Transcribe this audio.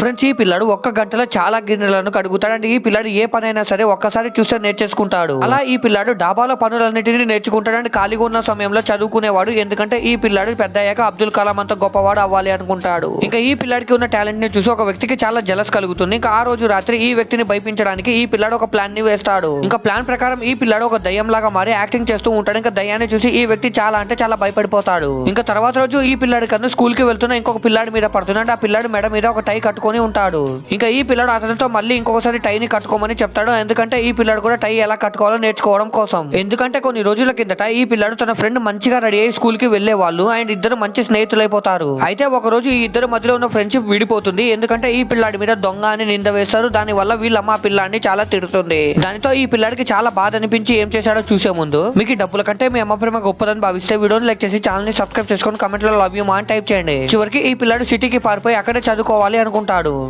Friends ఈ పిల్లడు ఒక్క గంటలో చాలా గిన్నెలను కడుగుతాడు అంటే ఈ పిల్లాడు ఏ పనైనా సరే ఒక్కసారి చూస్తే నేర్చేసుకుంటాడు. అలా ఈ పిల్లాడు డాబాలో పనులన్నిటిని నేర్చుకుంటాడు అంటే ఖాళీగా ఉన్న సమయంలో చదువుకునేవాడు. ఎందుకంటే ఈ పిల్లాడు పెద్ద అయ్యాక అబ్దుల్ కలాం అంత గొప్పవాడు అవ్వాలి అనుకుంటాడు. ఇంకా ఈ పిల్లాడికి ఉన్న టాలెంట్ని చూసి ఒక వ్యక్తికి చాలా జలస్ కలుగుతుంది. ఇంకా ఆ రోజు రాత్రి ఈ వ్యక్తిని భయపించడానికి ఈ పిల్లాడు ఒక ప్లాన్ని వేస్తాడు. ఇంకా ప్లాన్ ప్రకారం ఈ పిల్లాడు ఒక దయ్యం లాగా మారి యాక్టింగ్ చేస్తూ ఉంటాడు. ఇంకా దయ్యాన్ని చూసి ఈ వ్యక్తి చాలా అంటే చాలా భయపడిపోతాడు. ఇంకా తర్వాత రోజు ఈ పిల్లాడి కన్నా స్కూల్కి వెళ్తున్న ఇంకొక పిల్లాడి మీద పడుతున్నాడు ఆ పిల్లాడు మెడ మీద ఒక టై కట్టుకొని ఉంటాడు. ఇంకా ఈ పిల్లడు అతనితో మళ్ళీ ఇంకొకసారి టై ని కట్టుకోమని చెప్తాడు. ఎందుకంటే ఈ పిల్లడు కూడా టై ఎలా కట్టుకోవాలో నేర్చుకోవడం కోసం. ఎందుకంటే కొన్ని రోజుల కిందట ఈ పిల్లాడు తన ఫ్రెండ్ మంచిగా రెడీ అయ్యి స్కూల్కి వెళ్ళే వాళ్ళు. అండ్ ఇద్దరు మంచి స్నేహితులైపోతారు అయితే ఒక రోజు ఈ ఇద్దరు మధ్యలో ఉన్న ఫ్రెండ్షిప్ విడిపోతుంది. ఎందుకంటే ఈ పిల్లాడి మీద దొంగ అని నింద వేస్తారు. దాని వల్ల వీళ్ళమ్మ పిల్లాడిని చాలా తిడుతుంది. దానితో ఈ పిల్లాడికి చాలా బాధ అనిపించి ఏం చేశాడో చూసే ముందు మీకు డబ్బుల కంటే మీ అమ్మ ప్రేమ గొప్పదని భావిస్తే వీడియోని లైక్ చేసి ఛానల్ని సబ్స్క్రైబ్ చేసుకొని కమెంట్లో లవ్ యూ మా అని టైప్ చేయండి. చివరికి ఈ పిల్లాడు సిటీకి పారిపోయి అక్కడే చదువుకోవాలి అనుకుంటాడు. ఉంటాడు